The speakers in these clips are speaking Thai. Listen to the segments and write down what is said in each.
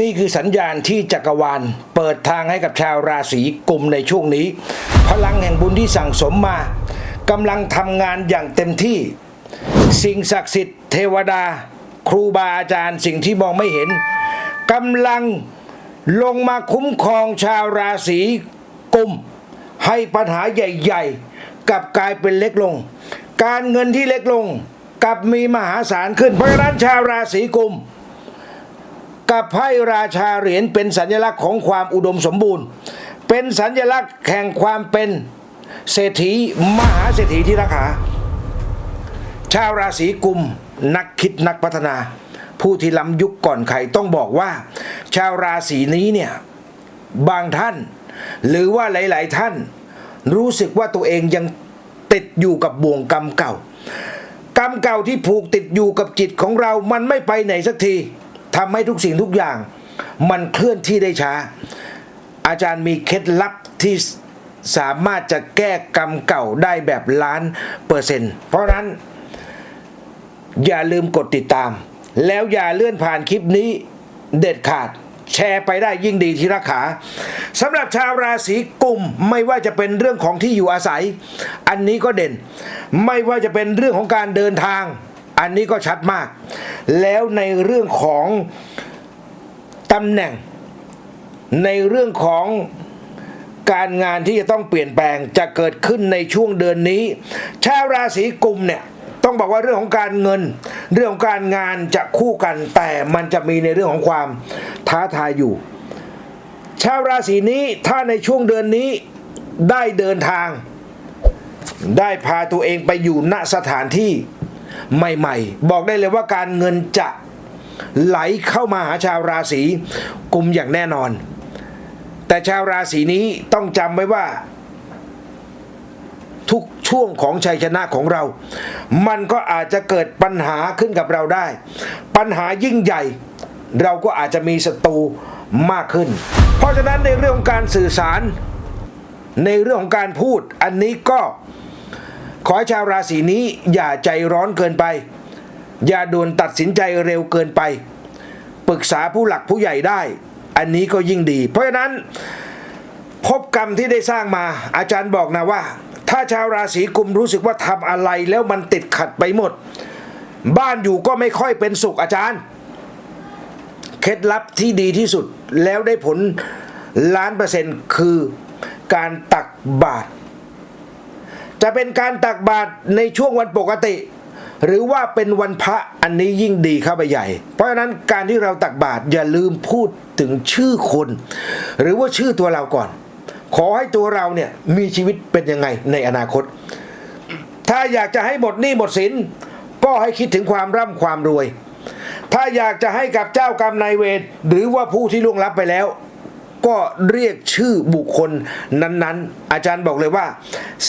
นี่คือสัญญาณที่จักรวาล เปิดทางให้กับชาวราศีกุมในช่วงนี้ พลังแห่งบุญที่สั่งสมมากำลังทำงานอย่างเต็มที่ สิ่งศักดิ์สิทธิ์เทวดา ครูบาอาจารย์สิ่งที่มองไม่เห็นกำลังลงมาคุ้มครองชาวราศีกุม ให้ปัญหาใหญ่ๆกับกลายเป็นเล็กลง การเงินที่เล็กลงกับมีมหาศาลขึ้นเพราะฉะนั้นชาวราศีกุม กับไพ่ราชาเหรียญเป็นสัญลักษณ์ของความอุดมสมบูรณ์ เป็นสัญลักษณ์แห่งความเป็นเศรษฐีมหาเศรษฐีที่รักหา ชาวราศีกุมนักคิดนักพัฒนา ผู้ที่ล้ำยุคก่อนใครต้องบอกว่า ชาวราศีนี้เนี่ยบางท่าน หรือว่าหลาย ๆ ท่าน รู้สึกว่าตัวเองยังติดอยู่กับบ่วงกรรมเก่า กรรมเก่าที่ผูกติดอยู่กับจิตของเรามันไม่ไปไหนสักที ทำให้ทุกสิ่งทุกอย่าง มันเคลื่อนที่ได้ช้า อาจารย์มีเคล็ดลับที่สามารถจะแก้กรรมเก่าได้แบบล้านเปอร์เซ็นต์เพราะฉะนั้น อย่าลืมกดติดตาม แล้วอย่าเลื่อนผ่านคลิปนี้เด็ดขาดแชร์ไปได้ยิ่งดีที่รักขาสำหรับชาวราศีกุมไม่ว่าจะเป็นเรื่องของที่อยู่อาศัย อันนี้ก็เด่น ไม่ว่าจะเป็นเรื่องของการเดินทาง อันนี้ก็ชัดมาก แล้วในเรื่องของตำแหน่ง ในเรื่องของการงานที่จะต้องเปลี่ยนแปลงจะเกิดขึ้นในช่วงเดือนนี้ ชาวราศีกุมเนี่ยต้องบอกว่าเรื่องของการเงิน เรื่องของการงานจะคู่กันแต่มันจะมีในเรื่องของความท้าทายอยู่ ชาวราศีนี้ถ้าในช่วงเดือนนี้ได้เดินทาง ได้พาตัวเองไปอยู่ณสถานที่ ใหม่ๆ บอกได้เลยว่าการเงินจะไหลเข้ามาหาชาวราศีกุมอย่างแน่นอน แต่ชาวราศีนี้ต้องจำไว้ว่า ทุกช่วงของชัยชนะของเรา มันก็อาจจะเกิดปัญหาขึ้นกับเราได้ ปัญหายิ่งใหญ่ เราก็อาจจะมีศัตรูมากขึ้น เพราะฉะนั้นในเรื่องของการสื่อสาร ในเรื่องของการพูดอันนี้ก็ ขอให้ชาวราศีนี้อย่าใจร้อนเกินไป อย่าด่วนตัดสินใจเร็วเกินไป ปรึกษาผู้หลักผู้ใหญ่ได้ อันนี้ก็ยิ่งดี เพราะฉะนั้นพบกรรมที่ได้สร้างมา อาจารย์บอกนะว่า ถ้าชาวราศีกุมรู้สึกว่าทำอะไรแล้วมันติดขัดไปหมด บ้านอยู่ก็ไม่ค่อยเป็นสุขอาจารย์ เคล็ดลับที่ดีที่สุดแล้วได้ผลล้านเปอร์เซ็นต์คือการตักบาตร จะเป็นการตักบาตรในช่วงวันปกติ หรือว่าเป็นวันพระอันนี้ยิ่งดีเข้าไปใหญ่ เพราะฉะนั้นการที่เราตักบาตรอย่าลืมพูดถึงชื่อคน หรือว่าชื่อตัวเราก่อน ขอให้ตัวเราเนี่ยมีชีวิตเป็นยังไงในอนาคต ถ้าอยากจะให้หมดหนี้หมดสินก็ให้คิดถึงความร่ำความรวย ถ้าอยากจะให้กับเจ้ากรรมนายเวรหรือว่าผู้ที่ล่วงลับไปแล้ว ก็เรียกชื่อบุคคลนั้นๆ อาจารย์บอกเลยว่า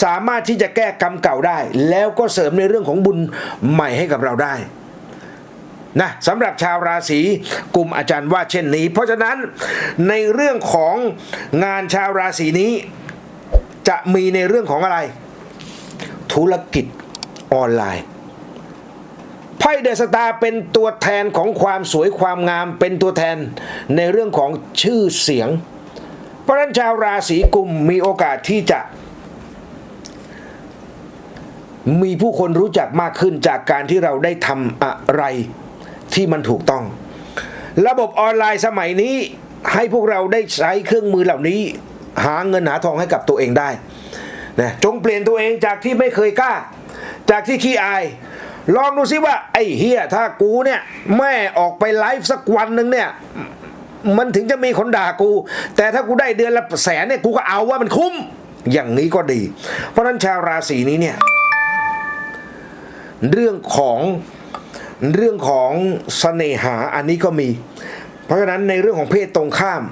สามารถที่จะแก้กรรมเก่าได้ แล้วก็เสริมในเรื่องของบุญใหม่ให้กับเราได้นะสำหรับชาวราศีกุมอาจารย์ว่าเช่นนี้ เพราะฉะนั้นในเรื่องของงานชาวราศีนี้ จะมีในเรื่องของอะไร ธุรกิจออนไลน์ พ่เดอะสตาร์เป็นตัวแทนของความสวยความงามเป็นตัวแทนในเรื่องของชื่อเสียง เพราะฉะนั้นชาวราศีกุมมีโอกาสที่จะ มีผู้คนรู้จักมากขึ้นจากการที่เราได้ทำอะไรที่มันถูกต้อง ระบบออนไลน์สมัยนี้ให้พวกเราได้ใช้เครื่องมือเหล่านี้ หาเงินหาทองให้กับตัวเองได้นะจงเปลี่ยนตัวเองจากที่ไม่เคยกล้า จากที่ขี้อาย ลองดูซิว่า ไอ้เฮียถ้ากูเนี่ยแม่ออกไปไลฟ์สักวันหนึ่งเนี่ยมันถึงจะมีคนด่ากู แต่ถ้ากูได้เดือนละแสนเนี่ยกูก็เอาว่ามันคุ้ม อย่างนี้ก็ดี เพราะฉะนั้นชาวราศีนี้เนี่ย เรื่องของเรื่องของเสน่หาอันนี้ก็มี เพราะฉะนั้นในเรื่องของเพศตรงข้าม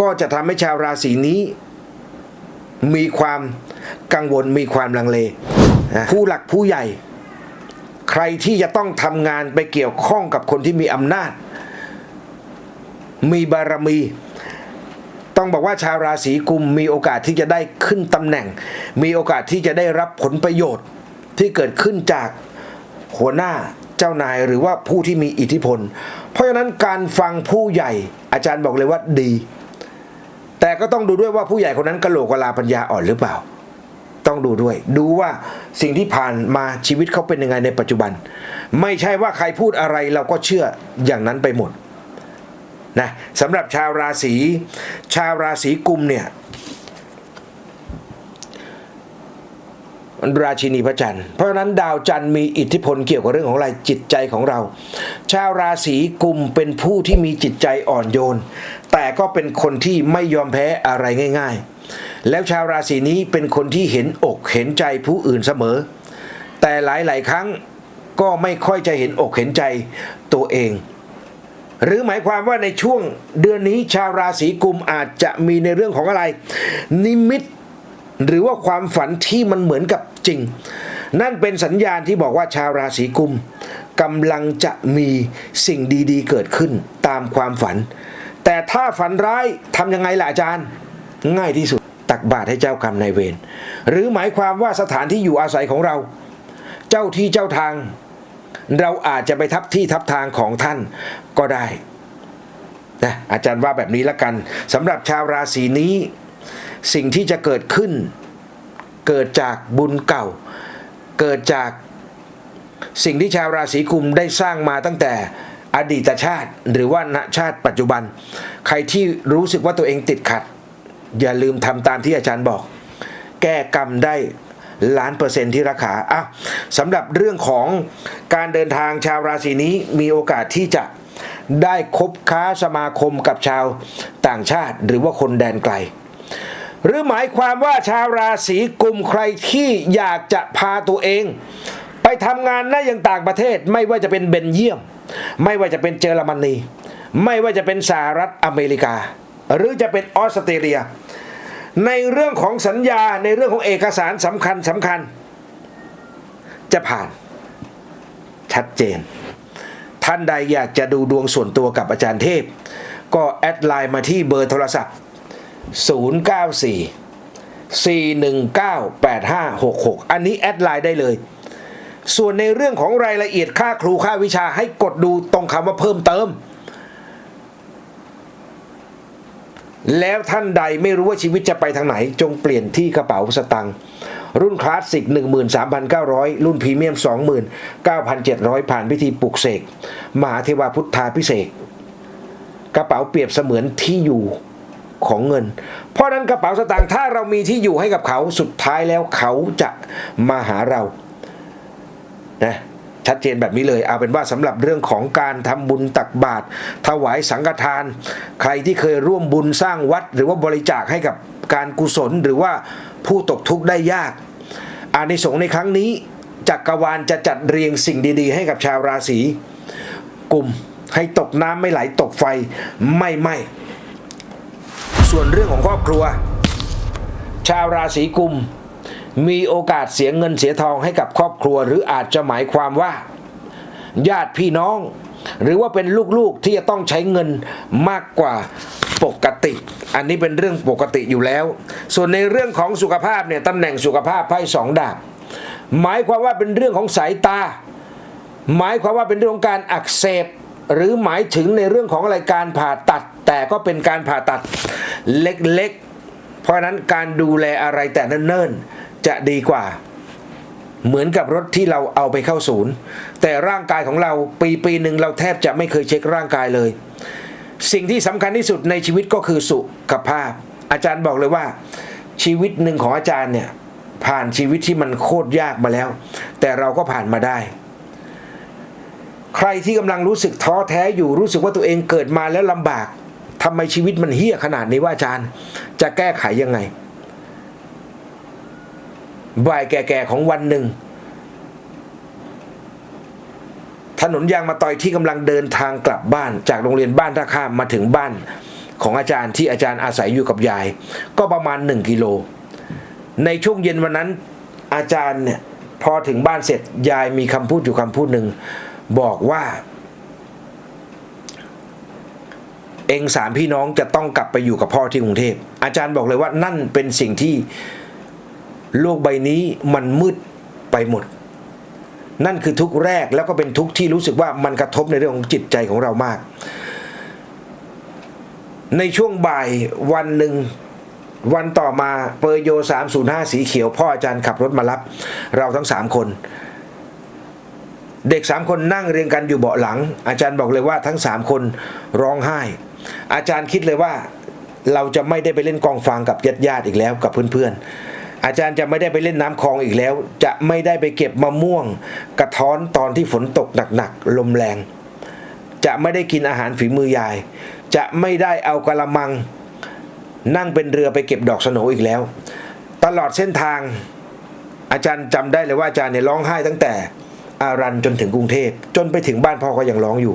ก็จะทำให้ชาวราศีนี้ มีความกังวลมีความลังเล ผู้หลักผู้ใหญ่ รที่จะต้องทำงานไปเกี่ยวข้องกับคนที่มีอำนาจ มีบารมี ต้องบอกว่าชาวราศีกุมมีโอกาสที่จะได้ขึ้นตำแหน่ง มีโอกาสที่จะได้รับผลประโยชน์ที่เกิดขึ้นจากหัวหน้าเจ้านายหรือว่าผู้ที่มีอิทธิพล เพราะฉะนั้นการฟังผู้ใหญ่อาจารย์บอกเลยว่าดี แต่ก็ต้องดูด้วยว่าผู้ใหญ่คนนั้นกะโหลกกะลาปัญญาอ่อนหรือเปล่า ต้องดูด้วย ดูว่าสิ่งที่ผ่านมาชีวิตเขาเป็นยังไงในปัจจุบัน ไม่ใช่ว่าใครพูดอะไรเราก็เชื่ออย่างนั้นไปหมดนะสำหรับชาวราศีชาวราศีกุมเนี่ยราชินีพระจันทร์ เพราะฉะนั้นดาวจันทร์มีอิทธิพลเกี่ยวกับเรื่องของอะไรจิตใจของเรา ชาวราศีกุมเป็นผู้ที่มีจิตใจอ่อนโยน แต่ก็เป็นคนที่ไม่ยอมแพ้อะไรง่าย ๆ แล้วชาวราศีนี้เป็นคนที่เห็นอกเห็นใจผู้อื่นเสมอ แต่หลายๆ ครั้งก็ไม่ค่อยจะเห็นอกเห็นใจตัวเอง หรือหมายความว่าในช่วงเดือนนี้ชาวราศีกุมอาจจะมีในเรื่องของอะไร นิมิตหรือว่าความฝันที่มันเหมือนกับจริง นั่นเป็นสัญญาณที่บอกว่าชาวราศีกุมกำลังจะมีสิ่งดีๆ เกิดขึ้นตามความฝัน แต่ถ้าฝันร้ายทำยังไงล่ะอาจารย์ ง่ายที่สุด ตักบาตรให้เจ้ากรรมนายเวรหรือหมายความว่าสถานที่อยู่อาศัยของเรา เจ้าที่เจ้าทาง เราอาจจะไปทับที่ทับทางของท่านก็ได้นะอาจารย์ว่าแบบนี้ละกันสำหรับชาวราศีนี้ สิ่งที่จะเกิดขึ้น เกิดจากบุญเก่า เกิดจากสิ่งที่ชาวราศีกุมได้สร้างมาตั้งแต่อดีตชาติ หรือว่าณชาติปัจจุบัน ใครที่รู้สึกว่าตัวเองติดขัด อย่าลืมทำตามที่อาจารย์บอก แก้กรรมได้ล้านเปอร์เซ็นต์ที่ราคาอะสำหรับเรื่องของการเดินทางชาวราศีนี้มีโอกาสที่จะได้คบค้าสมาคมกับชาวต่างชาติ หรือว่าคนแดนไกล หรือหมายความว่าชาวราศีกุมใครที่อยากจะพาตัวเอง ไปทำงานในอย่างต่างประเทศ ไม่ว่าจะเป็นเบนเยียม ไม่ว่าจะเป็นเยอรมนี ไม่ว่าจะเป็นสหรัฐอเมริกา หรือจะเป็นออสเตรเลีย ในเรื่องของสัญญาในเรื่องของเอกสารสำคัญสำคัญ จะผ่านชัดเจน ท่านใดอยากจะดูดวงส่วนตัวกับอาจารย์เทพ ก็แอดไลน์มาที่เบอร์โทรศัพท์ 094 4198566 อันนี้แอดไลน์ได้เลย ส่วนในเรื่องของรายละเอียดค่าครูค่าวิชาให้กดดูตรงคำว่าเพิ่มเติม แล้วท่านใดไม่รู้ว่าชีวิตจะไปทางไหน จงเปลี่ยนที่กระเป๋าสตังค์รุ่นคลาสสิก 13,900 รุ่นพรีเมียม 29,700 ผ่านพิธีปลุกเสก มหาเทวาพุทธาพิเศษ กระเป๋าเปรียบเสมือนที่อยู่ของเงิน เพราะนั้นกระเป๋าสตางค์ถ้าเรามีที่อยู่ให้กับเขาสุดท้ายแล้วเขาจะมาหาเรานะ ชัดเจนแบบนี้เลยเอาเป็นว่าสำหรับเรื่องของการทำบุญตักบาตรถวายสังฆทาน ใครที่เคยร่วมบุญสร้างวัด หรือว่าบริจาคให้กับการกุศลหรือว่าผู้ตกทุกข์ได้ยากอานิสงส์ในครั้งนี้จักรวาลจะจัดเรียงสิ่งดีๆ ให้กับชาวราศีกลุ่มให้ตกน้ำไม่ไหลตกไฟไม่ไหม้ส่วนเรื่องของครอบครัว ชาวราศีกุม มีโอกาสเสียเงินเสียทองให้กับครอบครัว หรืออาจจะหมายความว่า ญาติพี่น้อง หรือว่าเป็นลูกๆที่จะต้องใช้เงินมากกว่าปกติ อันนี้เป็นเรื่องปกติอยู่แล้ว ส่วนในเรื่องของสุขภาพเนี่ยตำแหน่งสุขภาพไพ่สองดาบ หมายความว่าเป็นเรื่องของสายตา หมายความว่าเป็นเรื่องของการอักเสบหรือหมายถึงในเรื่องของอะไรการผ่าตัด แต่ก็เป็นการผ่าตัดเล็กๆ เพราะฉะนั้นการดูแลอะไรแต่เนิ่นๆ จะดีกว่า เหมือนกับรถที่เราเอาไปเข้าศูนย์ แต่ร่างกายของเราปีปีหนึ่งเราแทบจะไม่เคยเช็คร่างกายเลย สิ่งที่สำคัญที่สุดในชีวิตก็คือสุขภาพ อาจารย์บอกเลยว่า ชีวิตหนึ่งของอาจารย์เนี่ยผ่านชีวิตที่มันโคตรยากมาแล้ว แต่เราก็ผ่านมาได้ ใครที่กำลังรู้สึกท้อแท้อยู่รู้สึกว่าตัวเองเกิดมาแล้วลำบากทำไมชีวิตมันเฮี้ยขนาดนี้ว่าอาจารย์ จะแก้ไขยังไง บ่ายแก่ๆของวันหนึ่ง ถนนยางมาต่อยที่กำลังเดินทางกลับบ้าน จากโรงเรียนบ้านท่าข้ามมาถึงบ้านของอาจารย์ที่อาจารย์อาศัยอยู่กับยาย ก็ประมาณ 1 กิโล ในช่วงเย็นวันนั้นอาจารย์เนี่ยพอถึงบ้านเสร็จยายมีคำพูดอยู่คำพูดหนึ่งบอกว่า เองสามพี่น้องจะต้องกลับไปอยู่กับพ่อที่กรุงเทพอาจารย์บอกเลยว่านั่นเป็นสิ่งที่ โลกใบนี้มันมืดไปหมด นั่นคือทุกแรกแล้วก็เป็นทุกที่รู้สึกว่ามันกระทบในเรื่องของจิตใจของเรามาก ในช่วงบ่ายวันหนึ่งวันต่อมาเปอร์โย 305 สีเขียว พ่ออาจารย์ขับรถมารับ เราทั้ง 3 คน เด็ก 3 คนนั่งเรียงกันอยู่เบาะหลัง อาจารย์บอกเลยว่าทั้ง 3 คนร้องไห้ อาจารย์คิดเลยว่าเราจะไม่ได้ไปเล่นกองฟางกับญาติญาติอีกแล้วกับเพื่อนๆ อาจารย์จะไม่ได้ไปเล่นน้ำคลองอีกแล้ว จะไม่ได้ไปเก็บมะม่วง กระท้อนตอนที่ฝนตกหนักๆลมแรง จะไม่ได้กินอาหารฝีมือยาย จะไม่ได้เอากระมัง นั่งเป็นเรือไปเก็บดอกสโหนอีกแล้ว ตลอดเส้นทาง อาจารย์จำได้เลยว่าอาจารย์เนี่ยร้องไห้ตั้งแต่อารันจนถึงกรุงเทพจนไปถึงบ้านพ่อก็ยังร้องอยู่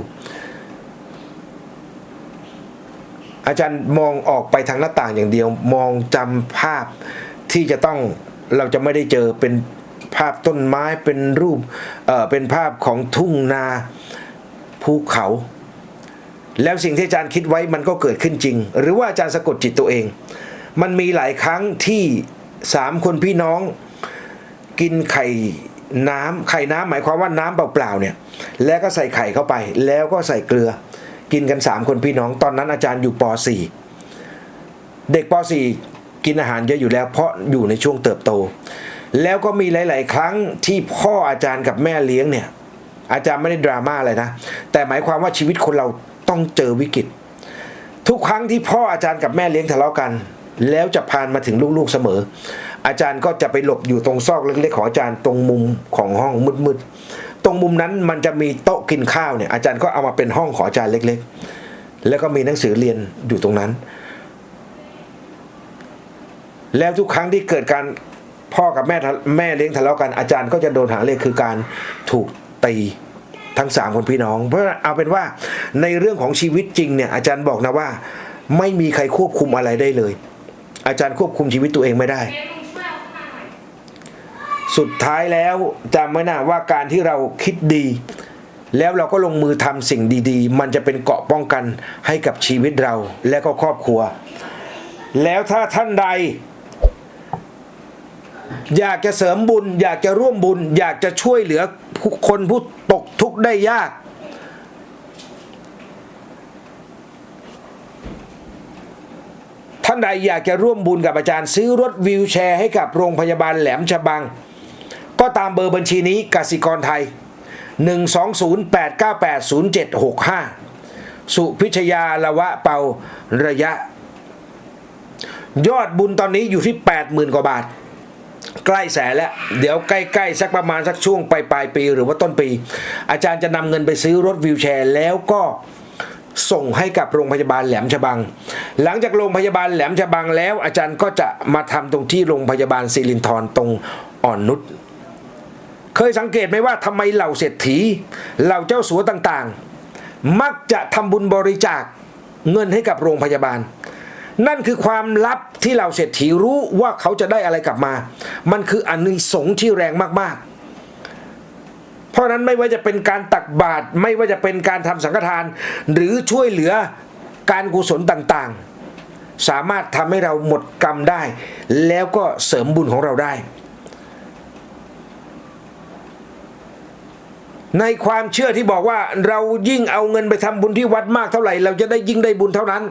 อาจารย์มองออกไปทางหน้าต่างอย่างเดียว มองจำภาพ ที่จะต้องเราจะไม่ได้เจอเป็นภาพต้นไม้เป็นรูปเอ่อเป็นภาพของทุ่งนาภูเขา แล้วสิ่งที่อาจารย์คิดไว้มันก็เกิดขึ้นจริง หรือว่าอาจารย์สะกดจิตตัวเอง มันมีหลายครั้งที่สามคนพี่น้องกินไข่น้ำไข่น้ำหมายความว่าน้ำเปล่าๆเนี่ย แล้วก็ใส่ไข่เข้าไป แล้วก็ใส่เกลือ กินกันสามคนพี่น้องตอนนั้นอาจารย์อยู่ป .4 เด็กป .4 กินอาหารเยอะอยู่แล้ว เพราะอยู่ในช่วงเติบโต แล้วก็มีหลาย ๆ ครั้งที่พ่ออาจารย์กับแม่เลี้ยงเนี่ย อาจารย์ไม่ได้ดราม่าอะไรนะ แต่หมายความว่าชีวิตคนเราต้องเจอวิกฤต ทุกครั้งที่พ่ออาจารย์กับแม่เลี้ยงทะเลาะกัน แล้วจะพานมาถึงลูก ๆ เสมอ อาจารย์ก็จะไปหลบอยู่ตรงซอกเล็ก ๆ ของอาจารย์ตรงมุมของห้องมืด ๆ ตรงมุมนั้นมันจะมีโต๊ะกินข้าวเนี่ยอาจารย์ก็เอามาเป็นห้องของอาจารย์เล็ก ๆ แล้วก็มีหนังสือเรียนอยู่ตรงนั้น แล้วทุกครั้งที่เกิดการพ่อกับแม่แม่เลี้ยงทะเลาะกันอาจารย์ก็จะโดนหางเลขคือการถูกตีทั้งสามคนพี่น้อง เพราะเอาเป็นว่าในเรื่องของชีวิตจริงเนี่ยอาจารย์บอกนะว่า ไม่มีใครควบคุมอะไรได้เลย อาจารย์ควบคุมชีวิตตัวเองไม่ได้ สุดท้ายแล้วจำไว้นะว่าการที่เราคิดดี แล้วเราก็ลงมือทำสิ่งดี ๆ มันจะเป็นเกราะป้องกันให้กับชีวิตเราและก็ครอบครัว แล้วถ้าท่านใด อยากจะเสริมบุญ อยากจะร่วมบุญ อยากจะช่วยเหลือคนผู้ตกทุกข์ได้ยาก ท่านใดอยากจะร่วมบุญกับอาจารย์ซื้อรถวิวแชร์ให้กับโรงพยาบาลแหลมฉบัง ก็ตามเบอร์บัญชีนี้กสิกรไทย 120-898-0765 สุพิชยาละวะเปาระยะ ยอดบุญตอนนี้อยู่ที่ 80,000 กว่าบาท ใกล้แสนแล้ว เดี๋ยวใกล้ๆสักประมาณสักช่วงปลายปลายปี หรือว่าต้นปี อาจารย์จะนำเงินไปซื้อรถวิวแชร์ แล้วก็ส่งให้กับโรงพยาบาลแหลมฉบัง หลังจากโรงพยาบาลแหลมฉบังแล้ว อาจารย์ก็จะมาทำตรงที่โรงพยาบาลศิรินทรตรงอ่อนนุชเคยสังเกตไหมว่าทำไมเหล่าเศรษฐี เหล่าเจ้าสัวต่างๆ มักจะทำบุญบริจาคเงินให้กับโรงพยาบาล นั่นคือความลับที่เหล่าเศรษฐีรู้ว่าเขาจะได้อะไรกลับมา มันคืออันนิสงที่แรงมากๆ เพราะฉะนั้นไม่ว่าจะเป็นการตักบาตรไม่ว่าจะเป็นการทำสังฆทาน หรือช่วยเหลือการกุศลต่างๆ สามารถทำให้เราหมดกรรมได้ แล้วก็เสริมบุญของเราได้ ในความเชื่อที่บอกว่าเรายิ่งเอาเงินไปทำบุญที่วัดมากเท่าไหร่ เราจะได้ยิ่งได้บุญเท่านั้น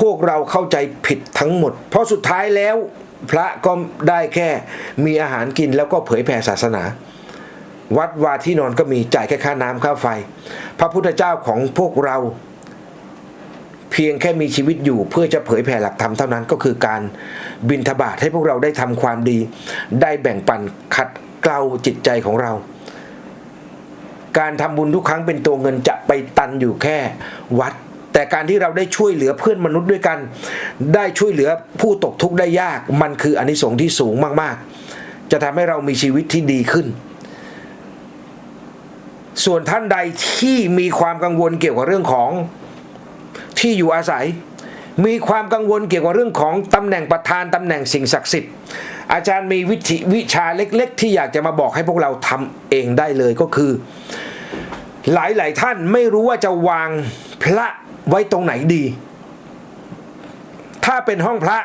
พวกเราเข้าใจผิดทั้งหมด เพราะสุดท้ายแล้วพระก็ได้แค่มีอาหารกินแล้วก็เผยแผ่ศาสนา วัดวาที่นอนก็มีจ่ายแค่ค่าน้ำค่าไฟ พระพุทธเจ้าของพวกเรา เพียงแค่มีชีวิตอยู่เพื่อจะเผยแผ่หลักธรรมเท่านั้นก็คือการบินทบาทให้พวกเราได้ทำความดี ได้แบ่งปันขัดเกลาจิตใจของเรา การทำบุญทุกครั้งเป็นตัวเงินจะไปตันอยู่แค่วัด แต่การที่เราได้ช่วยเหลือเพื่อนมนุษย์ด้วยกัน ได้ช่วยเหลือผู้ตกทุกข์ได้ยาก มันคืออานิสงส์ที่สูงมากๆ จะทำให้เรามีชีวิตที่ดีขึ้น ส่วนท่านใดที่มีความกังวลเกี่ยวกับเรื่องของที่อยู่อาศัย มีความกังวลเกี่ยวกับเรื่องของตำแหน่งประธานตำแหน่งสิ่งศักดิ์สิทธิ์อาจารย์มีวิธีวิชาเล็ก ๆ ที่อยากจะมาบอกให้พวกเราทำเองได้เลยก็คือ หลายๆท่านไม่รู้ว่าจะวางพระ ไว้ตรงไหนดี ถ้าเป็นห้องพระ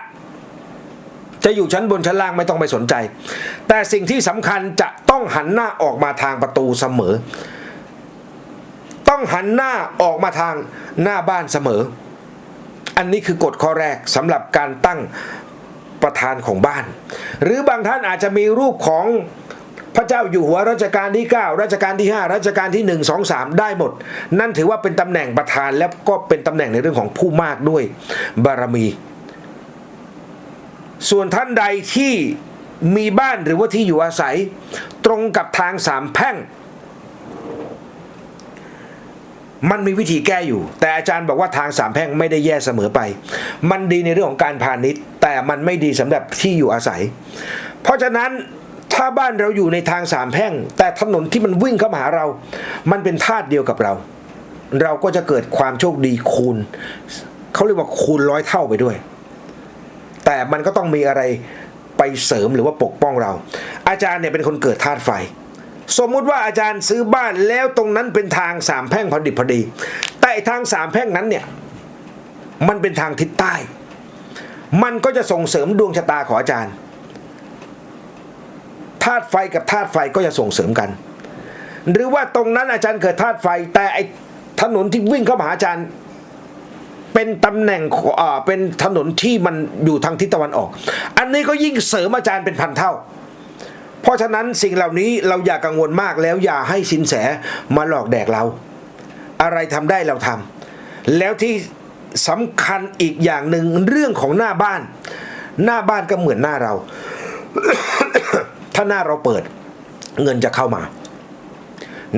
จะอยู่ชั้นบนชั้นล่างไม่ต้องไปสนใจ แต่สิ่งที่สำคัญจะต้องหันหน้าออกมาทางประตูเสมอ ต้องหันหน้าออกมาทางหน้าบ้านเสมอ อันนี้คือกฎข้อแรกสำหรับการตั้งประธานของบ้าน หรือบางท่านอาจจะมีรูปของ พระเจ้าอยู่หัวรัชกาลที่ 9 รัชกาลที่ 5 รัชกาลที่ 1 2 3 ได้หมด นั่นถือว่าเป็นตำแหน่งประธานและก็เป็นตำแหน่งในเรื่องของผู้มากด้วยบารมี ส่วนท่านใดที่มีบ้านหรือว่าที่อยู่อาศัย ตรงกับทางสามแพร่ง มันมีวิธีแก้อยู่ แต่อาจารย์บอกว่าทางสามแพร่งไม่ได้แย่เสมอไป มันดีในเรื่องของการพาณิชย์ แต่มันไม่ดีสำหรับที่อยู่อาศัย เพราะฉะนั้น ถ้าบ้านเราอยู่ในทางสามแพร่ง แต่ถนนที่มันวิ่งเข้ามาหาเรา มันเป็นธาตุเดียวกับเรา เราก็จะเกิดความโชคดีคูณเขาเรียกว่าคูณร้อยเท่าไปด้วย แต่มันก็ต้องมีอะไรไปเสริมหรือว่าปกป้องเรา อาจารย์เนี่ยเป็นคนเกิดธาตุไฟ สมมุติว่าอาจารย์ซื้อบ้านแล้วตรงนั้นเป็นทางสามแพร่งพอดิบพอดี แต่ไอ้ทางสามแพร่งนั้นเนี่ยมันเป็นทางทิศใต้ มันก็จะส่งเสริมดวงชะตาของอาจารย์ ธาตุไฟกับธาตุไฟก็จะส่งเสริมกัน หรือว่าตรงนั้นอาจารย์เกิดธาตุไฟ แต่ไอถนนที่วิ่งเข้ามาหาอาจารย์ เป็นตำแหน่งอ่าเป็นถนนที่มันอยู่ทางทิศตะวันออก อันนี้ก็ยิ่งเสริมอาจารย์เป็นพันเท่า เพราะฉะนั้นสิ่งเหล่านี้เราอย่ากังวลมากแล้วอย่าให้สินแสมาหลอกแดกเรา อะไรทำได้เราทำแล้วที่สำคัญอีกอย่างหนึ่งเรื่องของหน้าบ้าน หน้าบ้านก็เหมือนหน้าเรา ถ้าหน้าเราเปิด เงินจะเข้ามา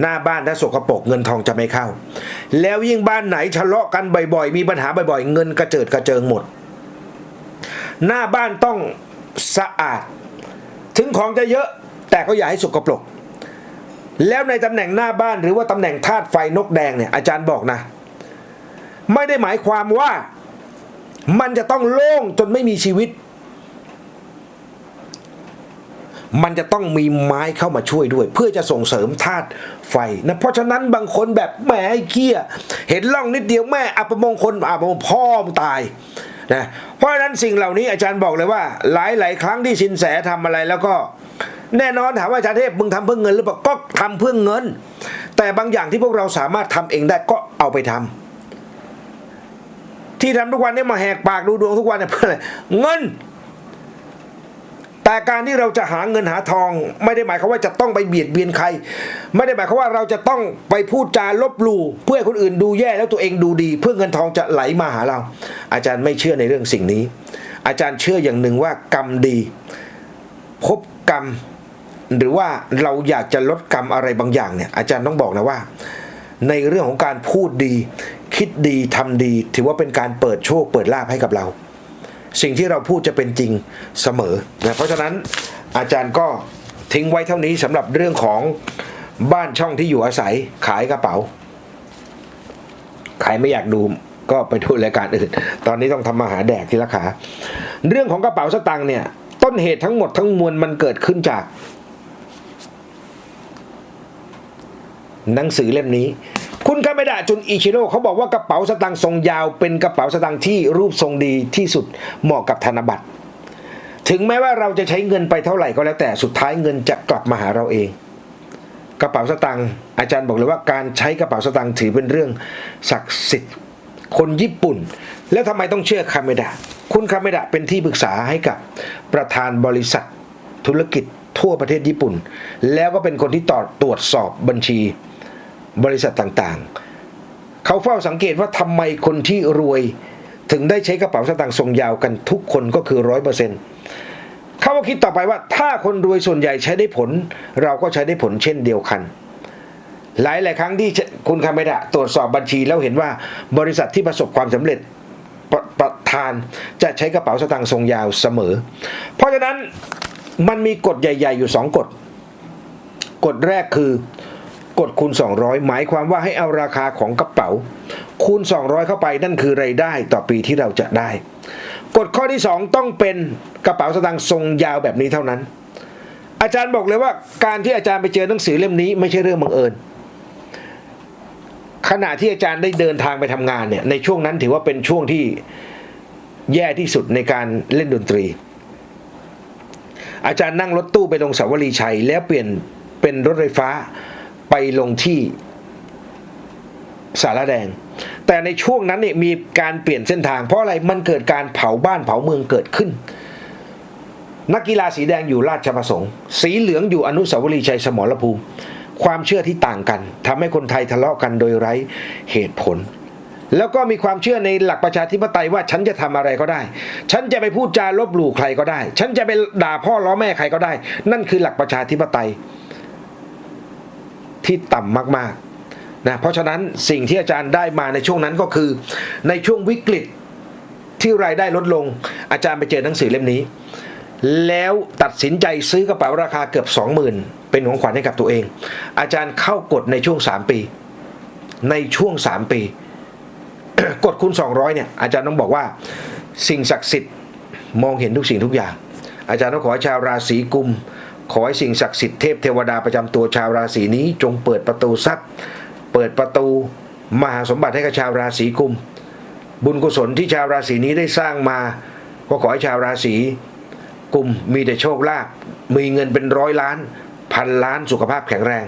หน้าบ้านถ้าสกปรกเงินทองจะไม่เข้า แล้วยิ่งบ้านไหนทะเลาะกันบ่อยๆ มีปัญหาบ่อยๆ เงินกระเจิดกระเจิงหมด หน้าบ้านต้องสะอาด ถึงของจะเยอะแต่ก็อย่าให้สกปรกแล้วในตำแหน่งหน้าบ้านหรือว่าตำแหน่งธาตุไฟนกแดงเนี่ยอาจารย์บอกนะ ไม่ได้หมายความว่ามันจะต้องโล่งจนไม่มีชีวิต มันจะต้องมีไม้เข้ามาช่วยด้วย เพื่อจะส่งเสริมธาตุไฟนะเพราะฉะนั้นบางคนแบบแหมเกี้ย เห็นร่องนิดเดียวแม่อัปมงคลอัปมงพ่อมตายนะเพราะฉะนั้นสิ่งเหล่านี้อาจารย์บอกเลยว่า หลายหลายๆครั้งที่สินแสทำอะไรแล้วก็ แน่นอนถามว่าอาจารย์เทพมึงทำเพื่อเงินหรือเปล่าก็ทำเพื่อเงิน แต่บางอย่างที่พวกเราสามารถทำเองได้ก็เอาไปทำที่ทำทุกวันนี้มาแหกปากดูดวงทุกวันเนี่ยเพื่ออะไรเงิน แต่การที่เราจะหาเงินหาทอง ไม่ได้หมายความว่าจะต้องไปเบียดเบียนใคร ไม่ได้หมายความว่าเราจะต้องไปพูดจาลบลู่เพื่อให้คนอื่นดูแย่แล้วตัวเองดูดี เพื่อเงินทองจะไหลมาหาเรา อาจารย์ไม่เชื่อในเรื่องสิ่งนี้ อาจารย์เชื่ออย่างหนึ่งว่ากรรมดี พบกรรม หรือว่าเราอยากจะลดกรรมอะไรบางอย่างเนี่ยอาจารย์ต้องบอกนะว่า ในเรื่องของการพูดดี คิดดีทำดี ถือว่าเป็นการเปิดโชคเปิดลาภให้กับเรา สิ่งที่เราพูดจะเป็นจริงเสมอนะเพราะฉะนั้นอาจารย์ก็ทิ้งไว้เท่านี้สำหรับเรื่องของบ้านช่องที่อยู่อาศัยขายกระเป๋าใครไม่อยากดูก็ไปดูรายการอื่น ตอนนี้ต้องทำมาหาแดกทีละขา เรื่องของกระเป๋าสตังค์เนี่ย ต้นเหตุทั้งหมดทั้งมวลมันเกิดขึ้นจาก หนังสือเล่มนี้ คุณคาเมดะจุนอิชิโร่เขาบอกว่ากระเป๋าสตางค์ทรงยาวเป็นกระเป๋าสตางค์ที่รูปทรงดีที่สุดเหมาะกับธนบัตร ถึงแม้ว่าเราจะใช้เงินไปเท่าไหร่ก็แล้วแต่สุดท้ายเงินจะกลับมาหาเราเอง กระเป๋าสตางค์อาจารย์บอกเลยว่าการใช้กระเป๋าสตางค์ถือเป็นเรื่องศักดิ์สิทธิ์คนญี่ปุ่น แล้วทำไมต้องเชื่อคาเมดะคุณคาเมดะเป็นที่ปรึกษาให้กับประธานบริษัทธุรกิจทั่วประเทศญี่ปุ่น แล้วก็เป็นคนที่ต่อตรวจสอบบัญชี บริษัทต่างๆ เขาเฝ้าสังเกตว่าทำไมคนที่รวย ถึงได้ใช้กระเป๋าสตางค์ทรงยาวกันทุกคนก็คือร้อยเปอร์เซ็นต์เขาก็คิดต่อไปว่าถ้าคนรวยส่วนใหญ่ใช้ได้ผล เราก็ใช้ได้ผลเช่นเดียวกัน หลายหลายครั้งที่คุณคาเมดะตรวจสอบบัญชีแล้วเห็นว่าบริษัทที่ประสบความสำเร็จปประธานจะใช้กระเป๋าสตางค์ทรงยาวเสมอ เพราะฉะนั้นมันมีกฎใหญ่ ๆ อยู่สองกฎ กฎแรกคือ กดคูณ 200 หมายความว่าให้เอาราคาของกระเป๋า คูณ 200 เข้าไปนั่นคือไรายได้ต่อปีที่เราจะได้ กฎข้อที่ 2 ต้องเป็นกระเป๋าสตางค์ทรงยาวแบบนี้เท่านั้น อาจารย์บอกเลยว่าการที่อาจารย์ไปเจอหนังสือเล่มนี้ไม่ใช่เรื่องบังเอิญขณะที่อาจารย์ได้เดินทางไปทำงานเนี่ยในช่วงนั้นถือว่าเป็นช่วงที่แย่ที่สุดในการเล่นดนตรี อาจารย์นั่งรถตู้ไปลงสาวรีชัย แล้วเปลี่ยนเป็นรถไฟฟ้า ไปลงที่สารแดง แต่ในช่วงนั้นเนี่ยมีการเปลี่ยนเส้นทาง เพราะอะไรมันเกิดการเผาบ้านเผาเมืองเกิดขึ้น นักกีฬาสีแดงอยู่ราชประสงค์ สีเหลืองอยู่อนุสาวรีย์ชัยสมรภูมิ ความเชื่อที่ต่างกันทำให้คนไทยทะเลาะกันโดยไร้เหตุผล แล้วก็มีความเชื่อในหลักประชาธิปไตยว่าฉันจะทำอะไรก็ได้ ฉันจะไปพูดจาลบหลู่ใครก็ได้ ฉันจะไปด่าพ่อล้อแม่ใครก็ได้ นั่นคือหลักประชาธิปไตย ที่ต่ำมากๆนะเพราะฉะนั้นสิ่งที่อาจารย์ได้มาในช่วงนั้นก็คือ ในช่วงวิกฤตที่รายได้ลดลง อาจารย์ไปเจอหนังสือเล่มนี้ แล้วตัดสินใจซื้อกระเป๋าราคาเกือบ 20,000 เป็นของขวัญให้กับตัวเอง อาจารย์เข้ากฎในช่วง 3 ปี ในช่วง 3 ปีกฎคูณ 200เนี่ยอาจารย์ต้องบอกว่าสิ่งศักดิ์สิทธิ์มองเห็นทุกสิ่งทุกอย่าง อาจารย์ต้องขอชาวราศีกุม ขอให้สิ่งศักดิ์สิทธิ์เทพเทวดาประจำตัวชาวราศีนี้ จงเปิดประตูทรัพย์ เปิดประตูมหาสมบัติให้กับชาวราศีกุม บุญกุศลที่ชาวราศีนี้ได้สร้างมา ก็ขอให้ชาวราศีกุมมีแต่โชคลาภมีเงินเป็นร้อยล้าน พันล้านสุขภาพแข็งแรง